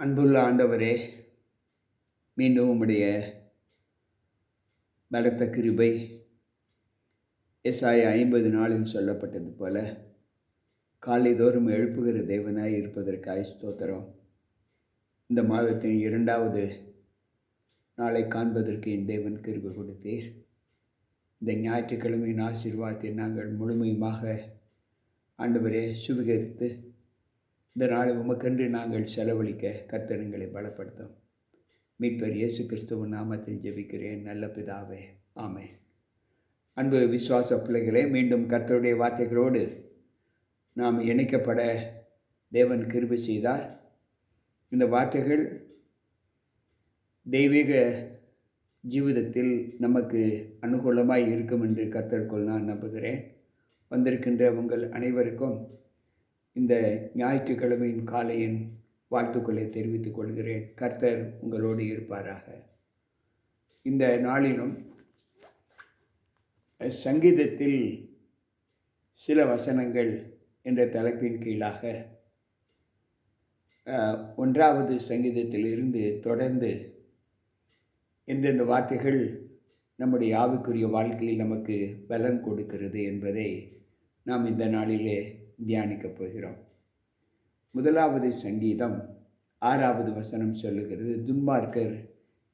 அன்புள்ள ஆண்டவரே மீண்டும் உம்முடைய பலத்த கிருபை எஸ்ஆய ஐம்பது நாளில் சொல்லப்பட்டது போல காலைதோறும் எழுப்புகிற தேவனாய் இருப்பதற்காய் ஸ்தோத்திரம். இந்த மாதத்தின் இரண்டாவது நாளை காண்பதற்கு என் தேவன் கிருபை கொடுத்தீர். இந்த ஞாயிற்றுக்கிழமையின் ஆசீர்வாதத்தை நாங்கள் முழுமையுமாக ஆண்டவரே சுவீகரித்து இந்த நாளை உமக்கென்று நாங்கள் செலவழிக்க கர்த்தருங்களை பலப்படுத்தும். மீட்பர் இயேசு கிறிஸ்துவ நாமத்தில் ஜெபிக்கிறேன். நல்ல பிதாவே ஆமே அன்பு விசுவாச பிள்ளைகளே மீண்டும் கர்த்தருடைய வார்த்தைகளோடு நாம் இணைக்கப்பட தேவன் கிருபி செய்தார். இந்த வார்த்தைகள் தெய்வீக ஜீவிதத்தில் நமக்கு அனுகூலமாக இருக்கும் என்று கர்த்தருக்குள் நான் நம்புகிறேன். வந்திருக்கின்ற உங்கள் அனைவருக்கும் இந்த ஞாயிற்றுக்கிழமையின் காலையின் வாழ்த்துக்களை தெரிவித்துக் கொள்கிறேன். கர்த்தர் உங்களோடு இருப்பாராக. இந்த நாளிலும் சங்கீதத்தில் சில வசனங்கள் என்ற தலைப்பின் கீழாக ஒன்றாவது சங்கீதத்தில் இருந்து தொடர்ந்து எந்தெந்த வார்த்தைகள் நம்முடைய ஆவிக்குரிய வாழ்க்கையில் நமக்கு பலன் கொடுக்கிறது என்பதை நாம் இந்த நாளிலே தியானிக்கப் போகிறோம். முதலாவது சங்கீதம் ஆறாவது வசனம் சொல்லுகிறது. துன்மார்க்கர்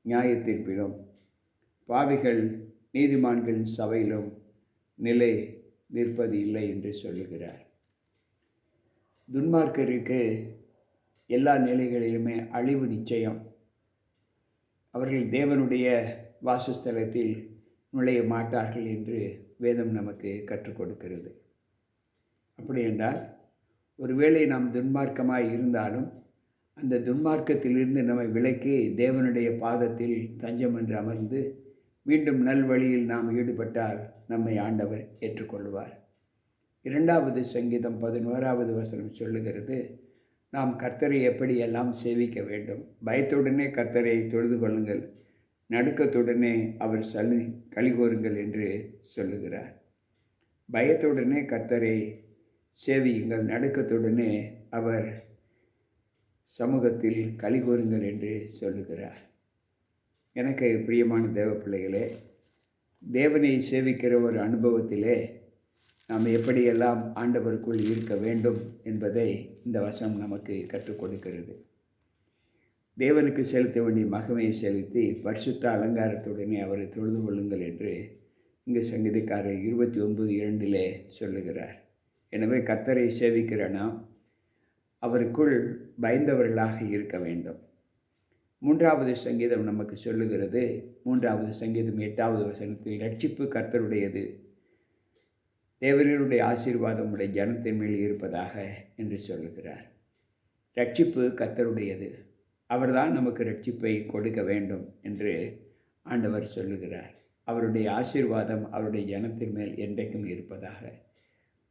நியாயத்தீர்ப்பிலும் பாவிகள் நீதிமான்களின் சபையிலும் நிலை நிற்பது இல்லை என்று சொல்லுகிறார். துன்மார்க்கருக்கு எல்லா நிலைகளிலுமே அழிவு நிச்சயம். அவர்கள் தேவனுடைய வாசஸ்தலத்தில் நுழைய மாட்டார்கள் என்று வேதம் நமக்கு கற்றுக் கொடுக்கிறது. அப்படி என்றால் ஒருவேளை நாம் துன்மார்க்கமாய் இருந்தாலும் அந்த துன்மார்க்கத்திலிருந்து நம்மை விலக்கி தேவனுடைய பாதத்தில் தஞ்சம் என்று அமர்ந்து மீண்டும் நல்வழியில் நாம் ஈடுபட்டால் நம்மை ஆண்டவர் ஏற்றுக்கொள்வார். இரண்டாவது சங்கீதம் பதினோராவது வசனம் சொல்லுகிறது நாம் கர்த்தரை எப்படியெல்லாம் சேவிக்க வேண்டும்? பயத்துடனே கர்த்தரை தொழுது கொள்ளுங்கள். நடுக்கத்துடனே அவர் சல்லி கழிகோருங்கள் என்று சொல்லுகிறார். பயத்துடனே கர்த்தரை சேவியுங்கள். நடுக்கத்துடனே அவர் சமூகத்தில் கழிகோருங்கள் என்று சொல்லுகிறார். எனக்கு பிரியமான தேவ பிள்ளைகளே தேவனை சேவிக்கிற ஒரு அனுபவத்திலே நாம் எப்படியெல்லாம் ஆண்டவருக்குள் இருக்க வேண்டும் என்பதை இந்த வசம் நமக்கு கற்றுக் கொடுக்கிறது. தேவனுக்கு செலுத்த வேண்டிய மகமையை செலுத்தி பரிசுத்த அலங்காரத்துடனே அவரை தொழுது கொள்ளுங்கள் என்று இங்கு சங்கீதக்காரர் இருபத்தி ஒன்பது இரண்டிலே சொல்லுகிறார். எனவே கத்தரை சேவிக்கிற நாம் அவருக்குள் பயந்தவர்களாக இருக்க வேண்டும். மூன்றாவது சங்கீதம் நமக்கு சொல்லுகிறது. மூன்றாவது சங்கீதம் எட்டாவது வசனத்தில் ரட்சிப்பு கர்த்தருடையது. தேவரீருடைய ஆசீர்வாதம் உடைய ஜனத்தின் மேல் இருப்பதாக என்று சொல்லுகிறார். ரட்சிப்பு கர்த்தருடையது. அவர்தான் நமக்கு ரட்சிப்பை கொடுக்க வேண்டும் என்று ஆண்டவர் சொல்லுகிறார். அவருடைய ஆசீர்வாதம் அவருடைய ஜனத்தின் மேல் என்றைக்கும் இருப்பதாக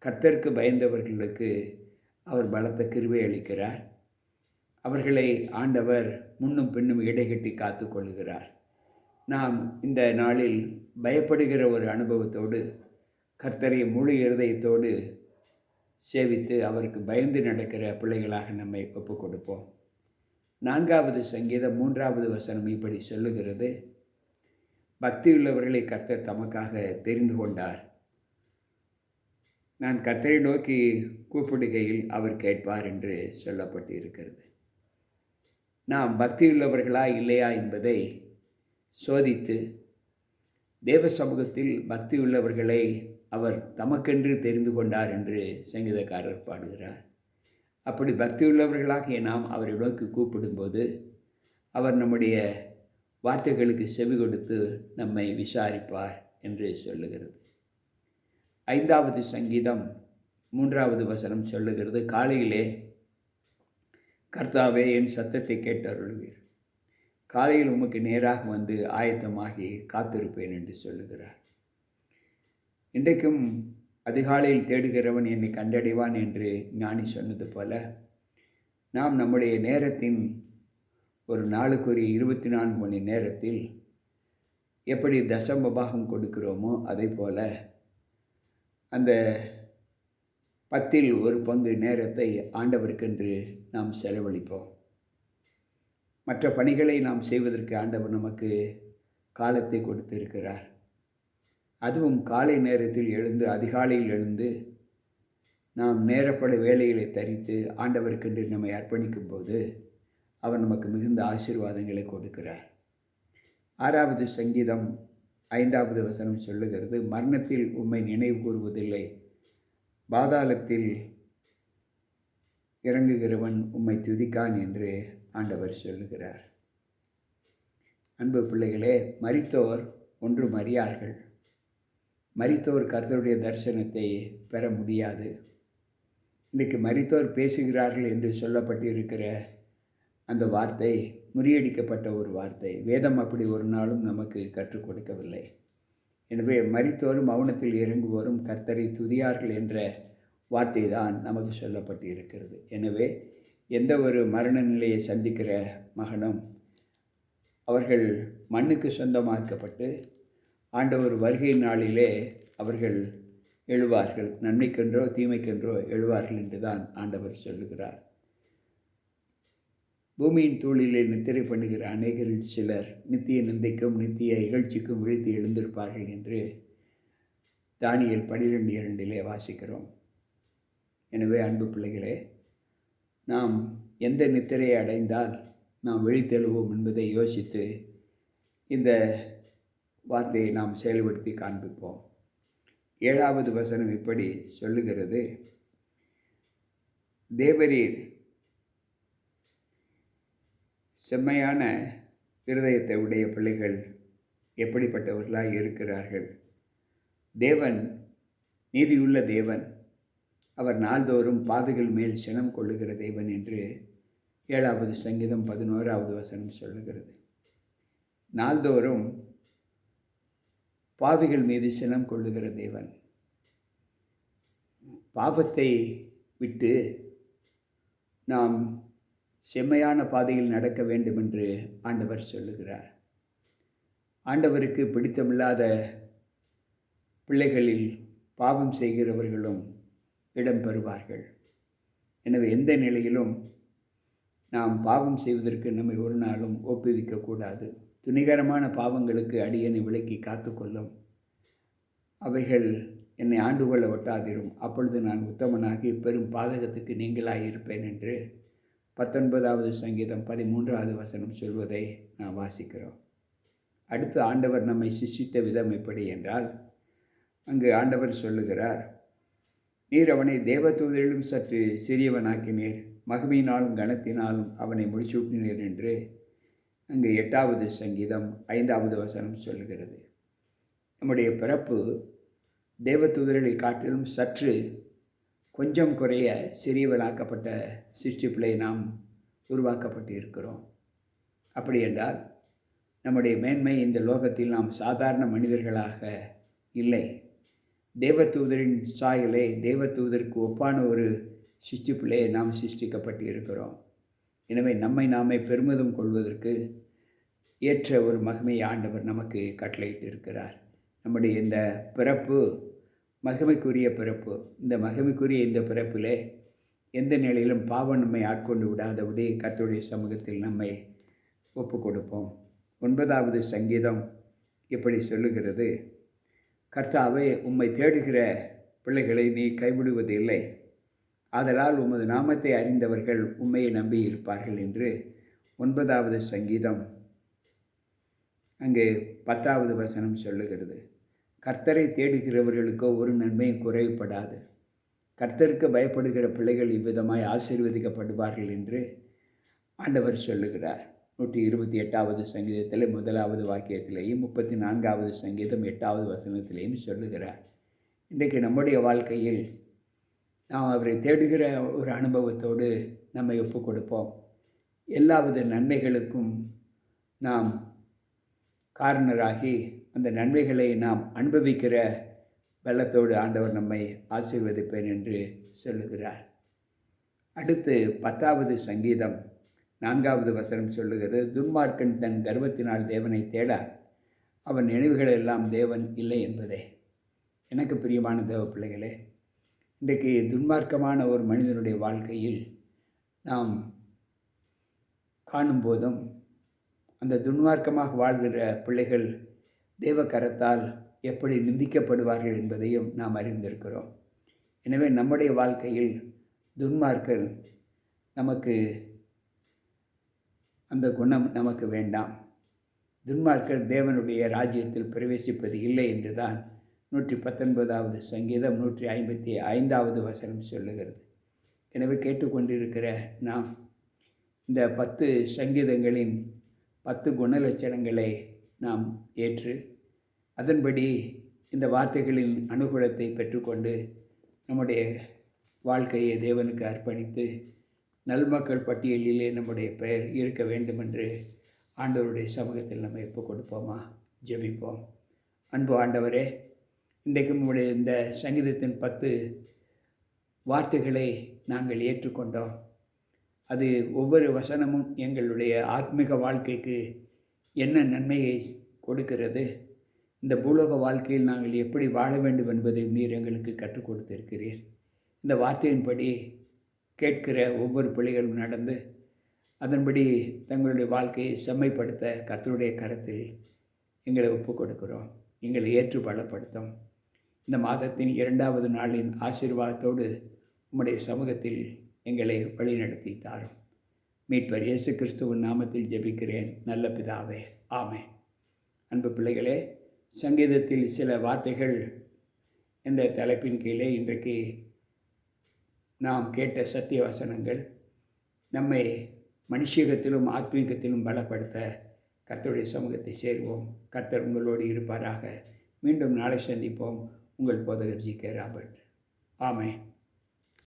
கர்த்தருக்கு பயந்தவர்களுக்கு அவர் பலத்த கிருவை அளிக்கிறார். அவர்களை ஆண்டவர் முன்னும் பின்னும் இடைகட்டி காத்து கொள்கிறார் நாம் இந்த நாளில் பயப்படுகிற ஒரு அனுபவத்தோடு கர்த்தரை முழு இருதயத்தோடு சேவித்து அவருக்கு பயந்து நடக்கிற பிள்ளைகளாக நம்மை ஒப்புக் கொடுப்போம். நான்காவது சங்கீதம் மூன்றாவது வசனம் இப்படி சொல்லுகிறது. பக்தியுள்ளவர்களை கர்த்தர் தமக்காக தெரிந்து கொண்டார். நான் கத்தரை நோக்கி கூப்பிடுகையில் அவர் கேட்பார் என்று சொல்லப்பட்டு இருக்கிறது நாம் பக்தியுள்ளவர்களா இல்லையா என்பதை சோதித்து தேவ சமூகத்தில் பக்தியுள்ளவர்களை அவர் தமக்கென்று தெரிந்து கொண்டார் என்று சங்கீதக்காரர் பாடுகிறார். அப்படி பக்தியுள்ளவர்களாகிய நாம் அவரை நோக்கி கூப்பிடும்போது அவர் நம்முடைய வார்த்தைகளுக்கு செவி கொடுத்து நம்மை விசாரிப்பார் என்று சொல்லுகிறது. ஐந்தாவது சங்கீதம் மூன்றாவது வசனம் சொல்லுகிறது காலையிலே கர்த்தாவே என் சத்தத்தை கேட்டருள்வீர். காலையில் உமக்கு நேராக வந்து ஆயத்தமாகி காத்திருப்பேன் என்று சொல்லுகிறார். இன்றைக்கும் அதிகாலையில் தேடுகிறவன் என்னை கண்டடைவான் என்று ஞானி சொன்னது போல நாம் நம்முடைய நேரத்தின் ஒரு நாளுக்குரிய இருபத்தி நான்கு மணி நேரத்தில் எப்படி தசமபாகம் கொடுக்கிறோமோ அதே போல் அந்த பத்தில் ஒரு பங்கு நேரத்தை ஆண்டவருக்கென்று நாம் செலவழிப்போம். மற்ற பணிகளை நாம் செய்வதற்கு ஆண்டவர் நமக்கு காலத்தை கொடுத்திருக்கிறார். அதுவும் காலை நேரத்தில் எழுந்து அதிகாலையில் எழுந்து நாம் நேரப்பட வேலைகளை தரித்து ஆண்டவருக்கென்று நம்மை அர்ப்பணிக்கும் போது அவர் நமக்கு மிகுந்த ஆசீர்வாதங்களை கொடுக்கிறார். ஆறாவது சங்கீதம் ஐந்தாவது வசனம் சொல்லுகிறது மரணத்தில் உம்மை நினைவு கூறுவதில்லை. பாதாளத்தில் இறங்குகிறவன் உம்மை துதிக்கான் என்று ஆண்டவர் சொல்லுகிறார். அன்பு பிள்ளைகளே மரித்தோர் ஒன்று மறியார்கள் மரித்தோர் கர்த்தருடைய தரிசனத்தை பெற முடியாது. இன்றைக்கு மரித்தோர் பேசுகிறார்கள் என்று சொல்லப்பட்டிருக்கிற அந்த வார்த்தை முறியடிக்கப்பட்ட ஒரு வார்த்தை. வேதம் அப்படி ஒரு நாளும் நமக்கு கற்றுக் கொடுக்கவில்லை. எனவே மறித்தோரும் மௌனத்தில் இறங்குவோரும் கர்த்தரை துதியார்கள் என்ற வார்த்தை தான் நமக்கு சொல்லப்பட்டு இருக்கிறது எனவே எந்த ஒரு மரண நிலையை சந்திக்கிற மகனும் அவர்கள் மண்ணுக்கு சொந்தமாக்கப்பட்டு ஆண்டவர் வருகை நாளிலே அவர்கள் எழுவார்கள். நன்மைக்கென்றோ தீமைக்கென்றோ எழுவார்கள் என்று தான் ஆண்டவர் சொல்லுகிறார். பூமியின் தூளிலே நித்திரை பண்ணுகிற அநேகரில் சிலர் நித்திய நிந்தைக்கும் நித்திய இகழ்ச்சிக்கும் விழித்து எழுந்திருப்பார்கள் என்று தானியல் பனிரெண்டு இரண்டிலே வாசிக்கிறோம். எனவே அன்பு பிள்ளைகளே நாம் எந்த நித்திரையை அடைந்தால் நாம் விழித்தெழுவோம் என்பதை யோசித்து இந்த வார்த்தையை நாம் செயல்படுத்தி காண்பிப்போம். ஏழாவது வசனம் இப்படி சொல்லுகிறது. தேவரீர் செம்மையான இருதயத்தை உடைய பிள்ளைகள் எப்படிப்பட்டவர்களாக இருக்கிறார்கள்? தேவன் நீதியுள்ள தேவன். அவர் நாள்தோறும் பாவிகள் மேல் சினம் கொள்ளுகிற தேவன் என்று ஏழாவது சங்கீதம் பதினோராவது வசனம் சொல்லுகிறது. நாள்தோறும் பாவிகள் மீது சினம் கொள்ளுகிற தேவன். பாவத்தை விட்டு நாம் செம்மையான பாதையில் நடக்க வேண்டும் என்று ஆண்டவர் சொல்லுகிறார். ஆண்டவருக்கு பிடித்தமில்லாத பிள்ளைகளில் பாவம் செய்கிறவர்களும் இடம் பெறுவார்கள். எனவே எந்த நிலையிலும் நாம் பாவம் செய்வதற்கு நம்மை ஒரு நாளும் ஒப்புவிக்கக்கூடாது துணிகரமான பாவங்களுக்கு அடியனை விலக்கி காத்துக்கொள்ளும் அவைகள் என்னை ஆண்டுகொள்ள ஒட்டாதிரும். அப்பொழுது நான் உத்தமனாகி பெரும் பாதகத்துக்கு நீங்களாக இருப்பேன் என்று பத்தொன்பதாவது சங்கீதம் பதிமூன்றாவது வசனம் சொல்வதை நாம் வாசிக்கிறோம். அடுத்து ஆண்டவர் நம்மை சிஷித்த விதம் எப்படி என்றால் அங்கு ஆண்டவர் சொல்லுகிறார் நீர் அவனை தேவதூதரிலும் சற்று சிறியவனாக்கினீர். மகிமையினாலும் கனத்தினாலும் அவனை முடிச்சூட்டினீர் என்று அங்கு எட்டாவது சங்கீதம் ஐந்தாவது வசனம் சொல்லுகிறது. நம்முடைய பிறப்பு தேவதூதர்களை காட்டிலும் சற்று கொஞ்சம் குறைய சிறியவனாக்கப்பட்ட சிருஷ்டிப்பிலை நாம் உருவாக்கப்பட்டு இருக்கிறோம் அப்படி என்றால் நம்முடைய மேன்மை இந்த லோகத்தில் நாம் சாதாரண மனிதர்களாக இல்லை. தேவதூதரின் சாயலை தேவதூதருக்கு ஒப்பான ஒரு சிருஷ்டிப்பிலே நாம் சிருஷ்டிக்கப்பட்டு இருக்கிறோம் எனவே நம்மை நாமே பெருமிதம் கொள்வதற்கு ஏற்ற ஒரு மகிமையை ஆண்டவர் நமக்கு கட்டளையிட்டு இருக்கிறார் நம்முடைய இந்த பிறப்பு மகிமைக்குரிய பிறப்பு. இந்த மகிமைக்குரிய இந்த பிறப்பிலே எந்த நிலையிலும் பாவம் நம்மை ஆட்கொண்டு விடாதபடி கத்தோடைய சமூகத்தில் நம்மை ஒப்பு கொடுப்போம் ஒன்பதாவது சங்கீதம் இப்படி சொல்லுகிறது. கர்த்தாவே உம்மை தேடுகிற பிள்ளைகளை நீ கைவிடுவது இல்லை ஆதலால் உமது நாமத்தை அறிந்தவர்கள் உண்மையை நம்பி இருப்பார்கள் என்று ஒன்பதாவது சங்கீதம் அங்கு பத்தாவது வசனம் சொல்லுகிறது. கர்த்தரை தேடுகிறவர்களுக்கோ ஒரு நன்மையும் குறைவுபடாது. கர்த்தருக்கு பயப்படுகிற பிள்ளைகள் இவ்விதமாய் ஆசீர்வதிக்கப்படுவார்கள் என்று ஆண்டவர் சொல்லுகிறார். நூற்றி இருபத்தி எட்டாவது சங்கீதத்தில் முதலாவது வாக்கியத்திலேயும் முப்பத்தி நான்காவது சங்கீதம் எட்டாவது வசனத்திலேயும் சொல்லுகிறார். இன்றைக்கு நம்முடைய வாழ்க்கையில் நாம் அவரை தேடுகிற ஒரு அனுபவத்தோடு நம்மை ஒப்பு கொடுப்போம் எல்லாவித நன்மைகளுக்கும் நாம் காரணராகி அந்த நன்மைகளை நாம் அனுபவிக்கிற பலத்தோடு ஆண்டவர் நம்மை ஆசீர்வதிப்பேன் என்று சொல்லுகிறார். அடுத்து பத்தாவது சங்கீதம் நான்காவது வசனம் சொல்லுகிறது துன்மார்க்கன் தன் கர்வத்தினால் தேவனை தேட அவன் நினைவுகள் எல்லாம் தேவன் இல்லை என்பதே. எனக்கு பிரியமான தேவ பிள்ளைகளே இன்றைக்கு துன்மார்க்கமான ஒரு மனிதனுடைய வாழ்க்கையில் நாம் காணும்போதும் அந்த துன்மார்க்கமாக வாழ்கிற பிள்ளைகள் தேவகரத்தால் எப்படி நிந்திக்கப்படுவார்கள் என்பதையும் நாம் அறிந்திருக்கிறோம். எனவே நம்முடைய வாழ்க்கையில் துன்மார்க்கர் நமக்கு அந்த குணம் நமக்கு வேண்டாம். துன்மார்க்கர் தேவனுடைய ராஜ்யத்தில் பிரவேசிப்பது இல்லை என்று தான் நூற்றி பத்தொன்பதாவது சங்கீதம் நூற்றி ஐம்பத்தி ஐந்தாவது வசனம் சொல்லுகிறது. எனவே கேட்டுக்கொண்டிருக்கிற நாம் இந்த பத்து சங்கீதங்களின் பத்து குணலட்சணங்களை நாம் ஏற்று அதன்படி இந்த வார்த்தைகளின் அனுகூலத்தை பெற்றுக்கொண்டு நம்முடைய வாழ்க்கையை தேவனுக்கு அர்ப்பணித்து நல்மக்கள் பட்டியலிலே நம்முடைய பெயர் இருக்க வேண்டும் என்று ஆண்டவருடைய சமூகத்தில் நம்ம எப்போ கொடுப்போமா? ஜெபிப்போம். அன்பு ஆண்டவரே இன்றைக்கு நம்முடைய இந்த சங்கீதத்தின் பத்து வார்த்தைகளை நாங்கள் ஏற்றுக்கொண்டோம். அது ஒவ்வொரு வசனமும் எங்களுடைய ஆத்மீக வாழ்க்கைக்கு என்ன நன்மையை கொடுக்கிறது? இந்த பூலோக வாழ்க்கையில் நாங்கள் எப்படி வாழ வேண்டும் என்பதை நீர் எங்களுக்கு கற்றுக் கொடுத்திருக்கிறீர். இந்த வார்த்தையின்படி கேட்கிற ஒவ்வொரு பிள்ளைகளும் நடந்து அதன்படி தங்களுடைய வாழ்க்கையை செம்மைப்படுத்த கர்த்தருடைய கரத்தில் எங்களை ஒப்புக் கொடுக்கிறோம். எங்களை ஏற்று பலப்படுத்தும். இந்த மாதத்தின் இரண்டாவது நாளின் ஆசீர்வாதத்தோடு உம்முடைய சமூகத்தில் எங்களை வழிநடத்தி தாரும். மீட்பர் இயேசு கிறிஸ்துவின் நாமத்தில் ஜெபிக்கிறேன். நல்ல பிதாவே. ஆமே அன்பு பிள்ளைகளே சங்கீதத்தில் சில வார்த்தைகள் என்ற தலைப்பின் கீழே இன்றைக்கு நாம் கேட்ட சத்திய வசனங்கள் நம்மை மனுஷகத்திலும் ஆத்மீகத்திலும் பலப்படுத்த கர்த்தருடைய சமூகத்தை சேர்வோம். கர்த்தர் உங்களோடு இருப்பாராக. மீண்டும் நாளை சந்திப்போம். உங்கள் போதகர் ஜி கே ராபர்ட். ஆமே